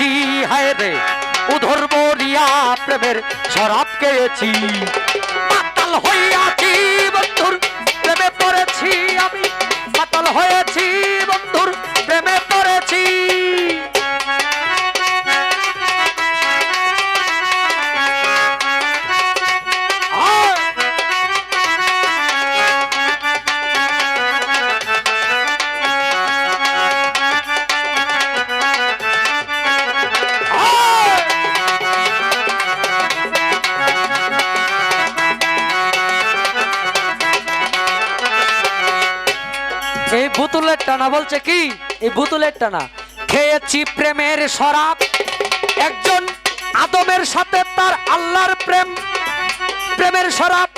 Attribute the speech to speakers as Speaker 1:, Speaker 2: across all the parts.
Speaker 1: পেয়েছি হায় রে। উধর বরিয়া প্রেমের শরাব খেয়েছি। পাতাল হইয়াছি বন্ধুর প্রেমে পড়েছি আমি। পাতাল হয়েছি বন্ধুর প্রেমে বোতলের টানা বলছে কি? এই বোতলের টানা। খেয়েছি প্রেমের শরাব। একজন আদমের সাথে তার আল্লাহর প্রেম। প্রেমের শরাব,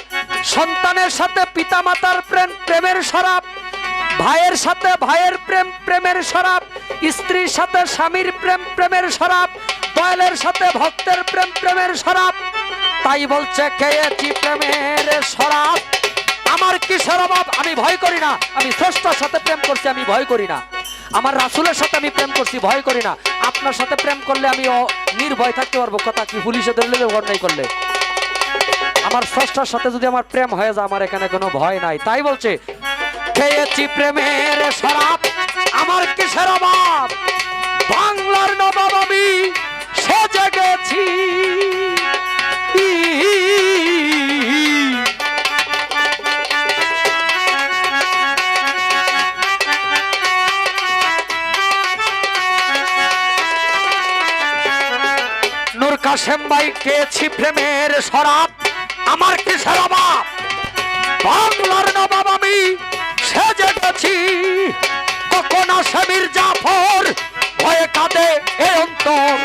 Speaker 1: সন্তানের সাথে পিতামাতার প্রেম, প্রেমের শরাব। ভাইয়ের সাথে ভাইয়ের প্রেম, প্রেমের শরাব। স্ত্রীর সাথে স্বামীর প্রেম, প্রেমের শরাব। দয়ালের সাথে ভক্তের প্রেম, প্রেমের শরাব। তাই বলছে, খেয়েছি প্রেমের শরাব। আমার কিসের অভাব? আমি ভয় করি না। আমি স্রষ্টার সাথে প্রেম করছি, আমি ভয় করি না। আমার রাসুলের সাথে আমি প্রেম করছি, ভয় করি না। আপনার সাথে প্রেম করলে আমি নির্ভয় থাকতে পারব। কথা কি পুলিশে ধরলে অন্যায় করলে? আমার স্রষ্টার সাথে যদি আমার প্রেম হয়ে যায়, আমার এখানে কোনো ভয় নাই। তাই বলছে, খেয়েছি প্রেমের শরাব, আমার কিসের অভাব? বাংলার নবাব আমি কাশেম ভাই খেয়েছি প্রেমের শরাব। আমার কিসের অভাব? বাংলার নবাব আমি সেজে গেছি কখন আসামির জাফর? ভয়ে কাঁদে এ অন্তর।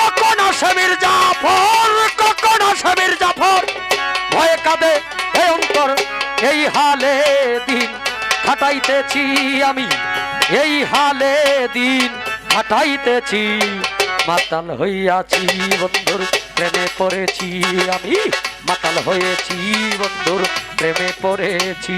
Speaker 1: কখন আসামির জাফর? কখন আসামির জাফর? ভয়ে কাঁদে এ অন্তর। এই হালে দিন কাটাইতেছি আমি। এই হালে দিন কাটাইতেছি মাতাল হইয়াছি বন্ধুর প্রেমে পড়েছি আমি। মাতাল হয়েছি বন্ধুর প্রেমে পড়েছি।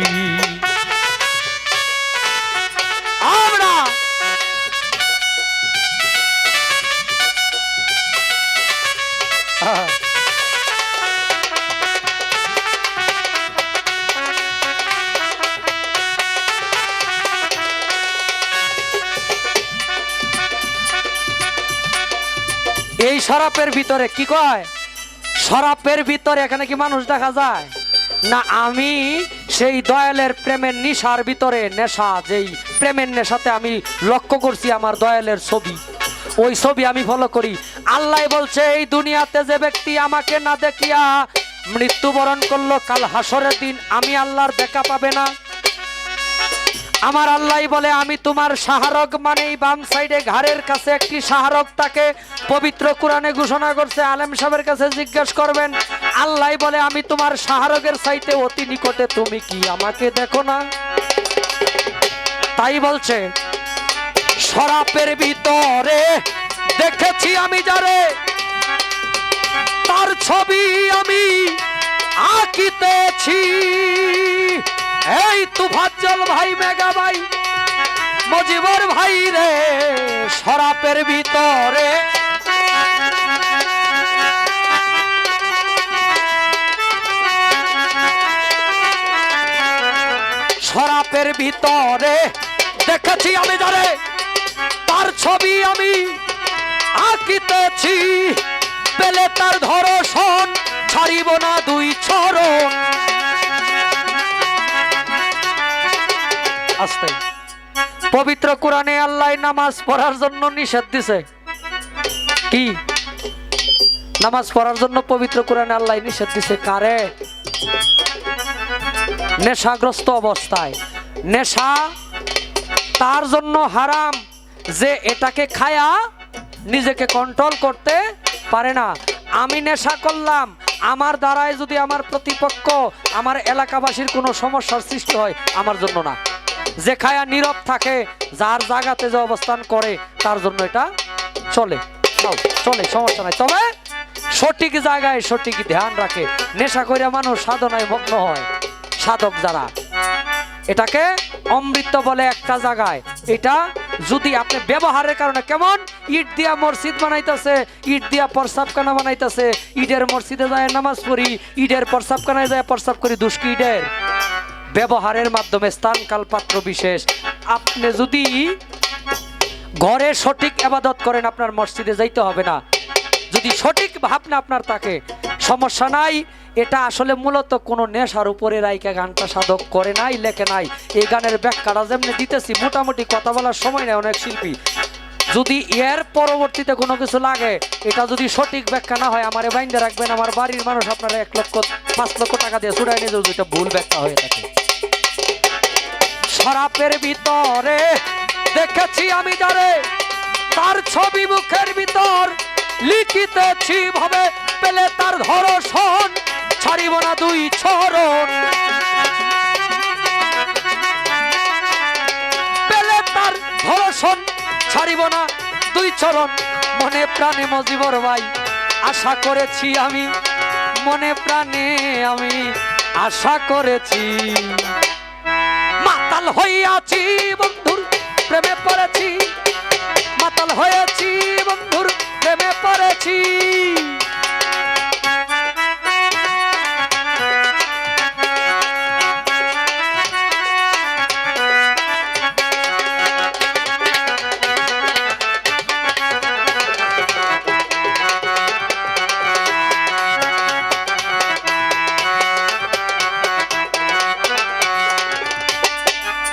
Speaker 1: এই শরাপের ভিতরে কি কয়? শরাপের ভিতরে এখানে কি মানুষ দেখা যায়? না, আমি সেই দয়ালের প্রেমের নিশার ভিতরে নেশা, যেই প্রেমের নেশাতে আমি লক্ষ্য করছি আমার দয়ালের ছবি। ওই ছবি আমি ফলো করি। আল্লাহ বলছে, এই দুনিয়াতে যে ব্যক্তি আমাকে না দেখিয়া মৃত্যুবরণ করল, কাল হাসরের দিন আমি আল্লাহর দেখা পাবে না। আমার আল্লাহ বলে, আমি তোমার সাহারক মানে বাম সাইডে ঘাড়ের কাছে একটি সাহারক তাকে পবিত্র কোরআনে ঘোষণা করছে। আলেম সাহেবের কাছে জিজ্ঞেস করবেন, আল্লাহ বলে, আমি তোমার সাহারকের সাইতে অতি নিকটে তুমি কি আমাকে দেখো না? তাই বলছে, শরাপের ভিতরে দেখেছি আমি যারে, তার ছবি আমি আঁকিতেছি। এই তুফাজ্জল ভাই মেগা ভাই, মজিবর ভাই রে, শরাপের ভিতরে। শরাপের ভিতরে, দেখেছি আমি যারে, তার ছবি আমি আঁকিতেছি। পেলে তার ধরশন ছাড়িব না দুই চরণ। আস্তে। পবিত্র কোরআনে আল্লাহ নামাজ পড়ার জন্য নিষেধ দিছে। কি? নামাজ পড়ার জন্য পবিত্র কোরআনে আল্লাহ নিষেধ দিছে কারে? নেশাগ্রস্ত অবস্থায়। নেশা তার জন্য হারাম। যে এটাকে খায়া নিজেকে কন্ট্রোল করতে পারে না। আমি নেশা করলাম। আমার দ্বারাই যদি আমার প্রতিপক্ষ, আমার এলাকাবাসীর কোনো সমস্যার সৃষ্টি হয়, আমার জন্য না। যে খায়া নীরব থাকে, যার জায়গাতে যে অবস্থান করে, তার জন্য এটা চলে। চলে সমস্যা নাই। তবে সঠিক জায়গায় সঠিক ধ্যান রাখে। নেশা করে মানুষ সাধনায় মগ্ন হয়। সাধক যারা, এটাকে অমৃত বলে একটা জায়গায়। এটা যদি আপনি ব্যবহারের কারণে, কেমন? ইট দিয়া মসজিদ বানাইতেছে, ইট দিয়া প্রসাবখানা বানাইতেছে, ইটের মসজিদে যায় নামাজ পড়ি, ইটের প্রসাবখানায় যায় প্রসাব করি দুষ্কি ইটের? ব্যবহারের মাধ্যমে স্থান কাল পাত্র বিশেষ। আপনি যদি ঘরে সঠিক আবাদত করেন, আপনার মসজিদে যাইতে হবে না। যদি সঠিক ভাবনা আপনার থাকে, সমস্যা নাই। এটা আসলে মূলত কোনো নেশার উপরে রাইকা গানটা সাধক করে নাই, লেখে নাই। এই গানের ব্যাখ্যাটা যেমনি দিতেছি, মোটামুটি কথা বলার সময় নেই অনেক শিল্পী। যদি এর পরবর্তীতে কোনো কিছু লাগে, এটা যদি সঠিক ব্যাখ্যা না হয়, আমারে বাইন্দে রাখবেন। আমার বাড়ির মানুষ আপনারা এক লক্ষ, পাঁচ লক্ষ টাকা দিয়ে ছুটাই নিয়ে এটা ভুল ব্যাখ্যা হয়ে থাকে। শরাপের ভিতরে দেখেছি আমি যারে, তার ছবি মুখের ভিতর লিখিতেছি ভাবে পেলে তার ধরসন ছাড়িব না দুই চরণ। পেলে তার ধরসন ছাড়িব না দুই চরণ। মনে প্রাণে মজিবর ভাই, আশা করেছি আমি, মনে প্রাণে আমি আশা করেছি। হইয়াছি বন্ধুর প্রেমে পড়েছি মাতাল হয়েছি বন্ধুর প্রেমে পড়েছি।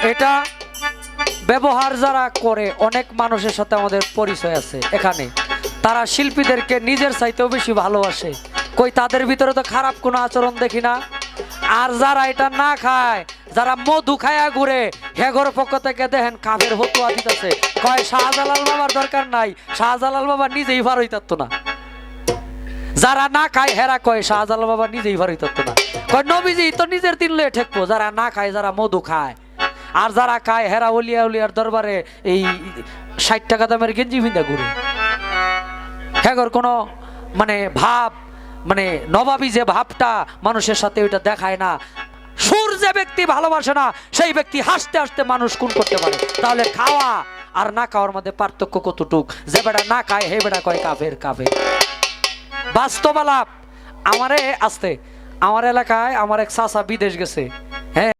Speaker 1: এটা ব্যবহার যারা করে, অনেক মানুষের সাথে আমাদের পরিচয় আছে এখানে। তারা শিল্পীদেরকে নিজের চাইতেও বেশি ভালোবাসে। কই, তাদের ভিতরে তো খারাপ কোনো আচরণ দেখি না। আর যারা এটা না খায়, যারা মধু খায়া ঘুরে, হেগর পক্ষ থেকে দেখেন কাফের হতুয়া দিতেছে। কয়, শাহজালাল বাবার দরকার নাই, শাহজালাল বাবা নিজেই ভার হইতারতো না। যারা না খায়, হেরা কয়, শাহজালাল বাবা নিজেই ভার হইতারতো না। কয়, নবীজি তো নিজের দিন লয়ে ঠেকবো। যারা না খায়, যারা মধু খায়। আর যারা খায় হেরা উলিয়া উলিয়ার দরবারে এই ষাট টাকা দামের গেঞ্জি ভিন্দা ঘুরে। হ্যাগর কোনো মানে ভাব মানে নবাবী যে ভাবটা মানুষের সাথে ওইটা দেখায় না। সুর যে ব্যক্তি ভালোবাসে না, সেই ব্যক্তি হাসতে হাসতে মানুষ কোন করতে পারে। তাহলে খাওয়া আর না খাওয়ার মধ্যে পার্থক্য কতটুক? যে বেটা না খায়, হে বেটা কয় কাফের কাফের। বাস্তব আলাপ। আমারে আসতে, আমার এলাকায় আমার এক চাচা বিদেশ গেছে। হ্যাঁ।